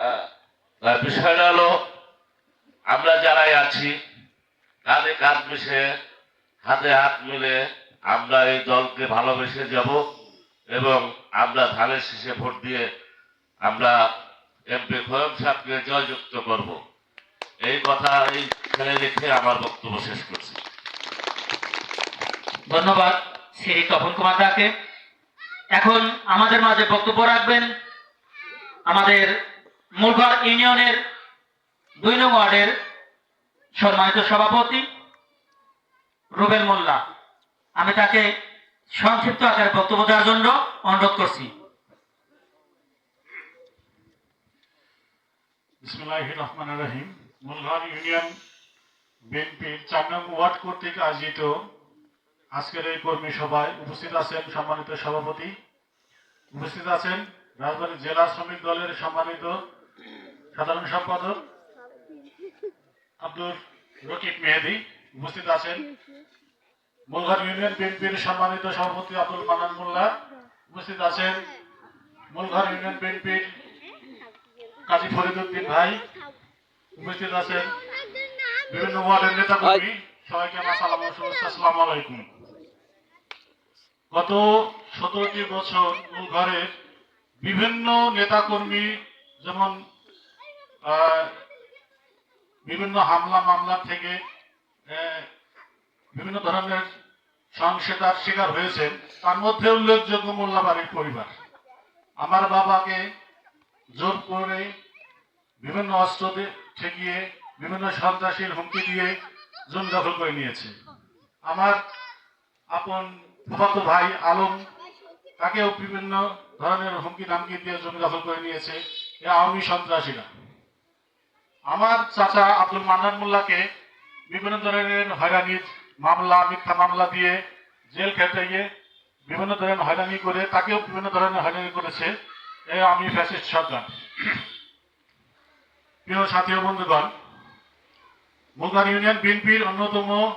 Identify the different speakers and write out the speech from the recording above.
Speaker 1: হ্যাঁ, বিষয়টা হলো আমরা যারাই আছি কাঁধে কাঁধ মিশে হাতে হাত মিলে আমরা এই দলকে ভালোবেসে যাব এবং আমরা ধানের শীষে ভোট দিয়ে আমরা এমপি খোয়ম সাহেবকে জয়যুক্ত করব। এই কথা এই ছেলে রেখে আমার বক্তব্য শেষ করছি।
Speaker 2: ধন্যবাদ শ্রী তপন কুমার দাকে। এখন আমাদের মাঝে বক্তব্য রাখবেন আমাদের মূলঘর ইউনিয়নের দুই নং ওয়ার্ডের সম্মানিত সভাপতি রুবেল মোল্লা। আমি তাকে সংক্ষিপ্ত আকারে বক্তব্য দেওয়ার জন্য অনুরোধ করছি।
Speaker 3: ইউনিয়ন ওয়ার্ড কর্তৃক আয়োজিত আজকের এই কর্মী সভায় উপস্থিত আছেন সম্মানিত সভাপতি। উপস্থিত আছেন জেলা শ্রমিক দলের সম্মানিত সাধারণ সম্পাদক আব্দুল রকিব মেহেদি উপস্থিত আছেন। মূলঘর ইউনিয়ন বিএনপির সম্মানিত সভাপতি আব্দুল মানান মোল্লা উপস্থিত আছেন। মূলঘর ইউনিয়ন বিএনপির কাজী ফরিদুদ্দিন ভাই উপস্থিত আছেন। বিভিন্ন ওয়ার্ডের নেতা কর্মী সবাইকে আমার সালাম শুভেচ্ছা, আসসালামু আলাইকুম। গত সতেরোটি বছর মূল ঘরের বিভিন্ন নেতা কর্মী যেমন বিভিন্ন হামলা মামলা থেকে বিভিন্ন ধরনের সহিংসতার শিকার হয়েছেন তার মধ্যে উল্লেখযোগ্য মোল্লাবাড়ির পরিবার। আমার বাবাকে জোর করে বিভিন্ন অস্ত্র ঠেকিয়ে, বিভিন্ন সন্ত্রাসীর হুমকি দিয়ে জমি দখল করে নিয়েছে। আমার আপন ফুফাতো ভাই আলম তাকেও বিভিন্ন ধরনের হুমকি ধামকি দিয়ে জমি দখল করে নিয়েছে। এ আওয়ামী সন্ত্রাসীরা। আমার চাচা আব্দুল মান্নান মোল্লাকে বিভিন্ন ধরনের হয়রানির মামলা, মিথ্যা মামলা দিয়ে জেল খেটাইয়ে বিভিন্ন ধরনের হয়রানি করে, তাকেও বিভিন্ন ধরনের হয়রানি করেছে। এ আমি ফ্যাসিস্ট সরকার। প্রিয় সাথী বন্ধুগণ মুলগান ইউনিয়ন বিএনপির অন্যতম